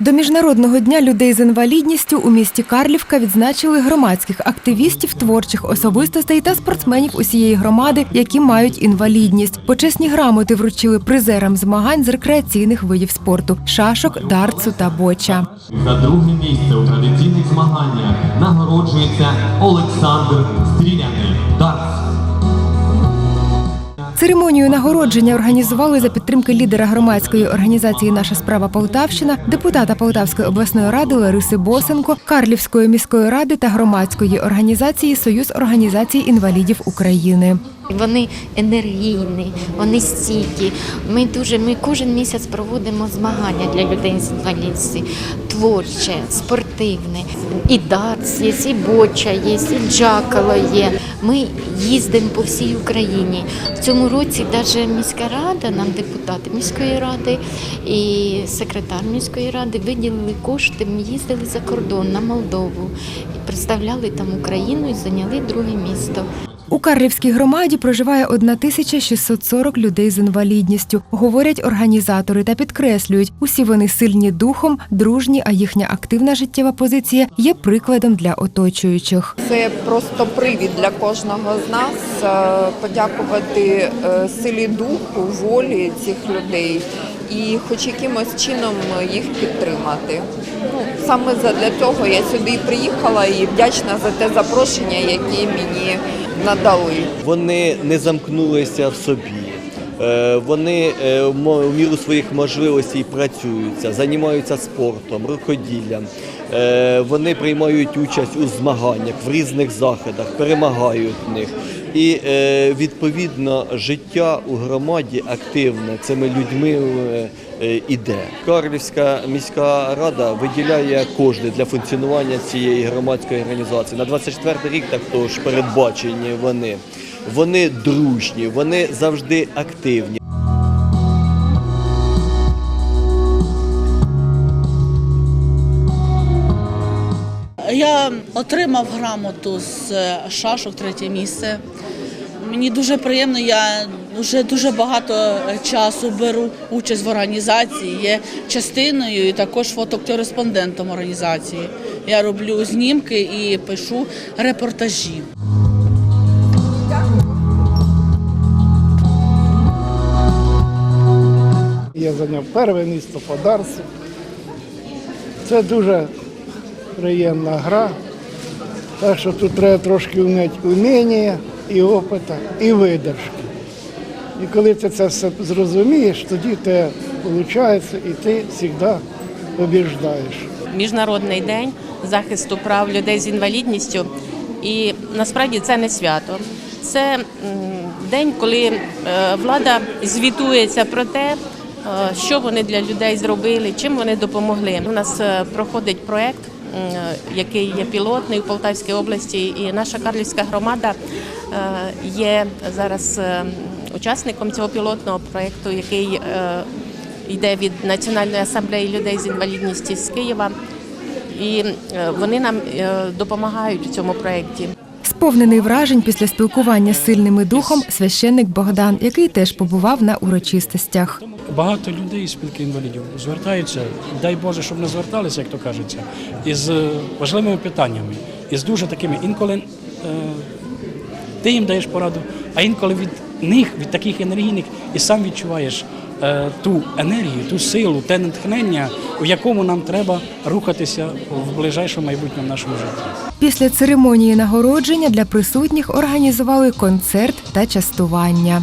До міжнародного дня людей з інвалідністю у місті Карлівка відзначили громадських активістів, творчих особистостей та спортсменів усієї громади, які мають інвалідність. Почесні грамоти вручили призерам змагань з рекреаційних видів спорту шашок, дартсу та боча. За друге місце у традиційних змаганнях нагороджується Олександр Стріляний. Церемонію нагородження організували за підтримки лідера громадської організації Наша справа Полтавщина, депутата Полтавської обласної ради Лариси Босенко, Карлівської міської ради та громадської організації Союз організацій інвалідів України. Вони енергійні, вони стійкі. Ми дуже ми кожен місяць проводимо змагання для людей з інвалідністю. Творче, спортивне. І дартс є, і боча є, і джакало є. Ми їздимо по всій Україні. В цьому році навіть міська рада, нам депутати міської ради і секретар міської ради виділили кошти. Ми їздили за кордон на Молдову, представляли там Україну і зайняли друге місто. У Карлівській громаді проживає 1640 людей з інвалідністю, говорять організатори та підкреслюють, усі вони сильні духом, дружні, а їхня активна життєва позиція є прикладом для оточуючих. Це просто привід для кожного з нас е, подякувати е, силі духу, волі цих людей і хоч якимось чином їх підтримати. Ну, саме для цього я сюди приїхала і вдячна за те запрошення, яке мені надали. Вони не замкнулися в собі. Е, Вони е, в міру своїх можливостей працюються, займаються спортом, рукоділлям. Е, Вони приймають участь у змаганнях в різних заходах, перемагають в них. І е, відповідно життя у громаді активне цими людьми е, е, іде. Карлівська міська рада виділяє кошти для функціонування цієї громадської організації. На 24 рік також передбачені вони. Вони дружні, вони завжди активні. Я отримав грамоту з е, шашок третє місце. Мені дуже приємно, я вже дуже багато часу беру участь в організації, є частиною і також фотокореспондентом організації. Я роблю знімки і пишу репортажі. Я зайняв перше місце по Дарсу. Це дуже приємна гра. Так що тут треба трошки вміти уміння і опита, і видержки. І коли ти це все зрозумієш, тоді те виходить і ти завжди побіждаєш. Міжнародний день захисту прав людей з інвалідністю. І насправді це не свято. Це день, коли е, влада звітується про те, е, що вони для людей зробили, чим вони допомогли. У нас е, проходить проект, який є пілотний у Полтавській області, і наша Карлівська громада е, є зараз е, учасником цього пілотного проекту, який е, йде від Національної асамблеї людей з інвалідністю з Києва. І е, вони нам е, допомагають у цьому проєкті. Сповнений вражень після спілкування з сильними духом священник Богдан, який теж побував на урочистостях. Багато людей з спілки інвалідів звертаються, дай Боже, щоб не зверталися, як то кажеться, із е, важливими питаннями, із дуже такими інколи е, ти їм даєш пораду, а інколи від них, від таких енергійних, і сам відчуваєш ту енергію, ту силу, те натхнення, у якому нам треба рухатися в ближайшому майбутньому нашому житті. Після церемонії нагородження для присутніх організували концерт та частування.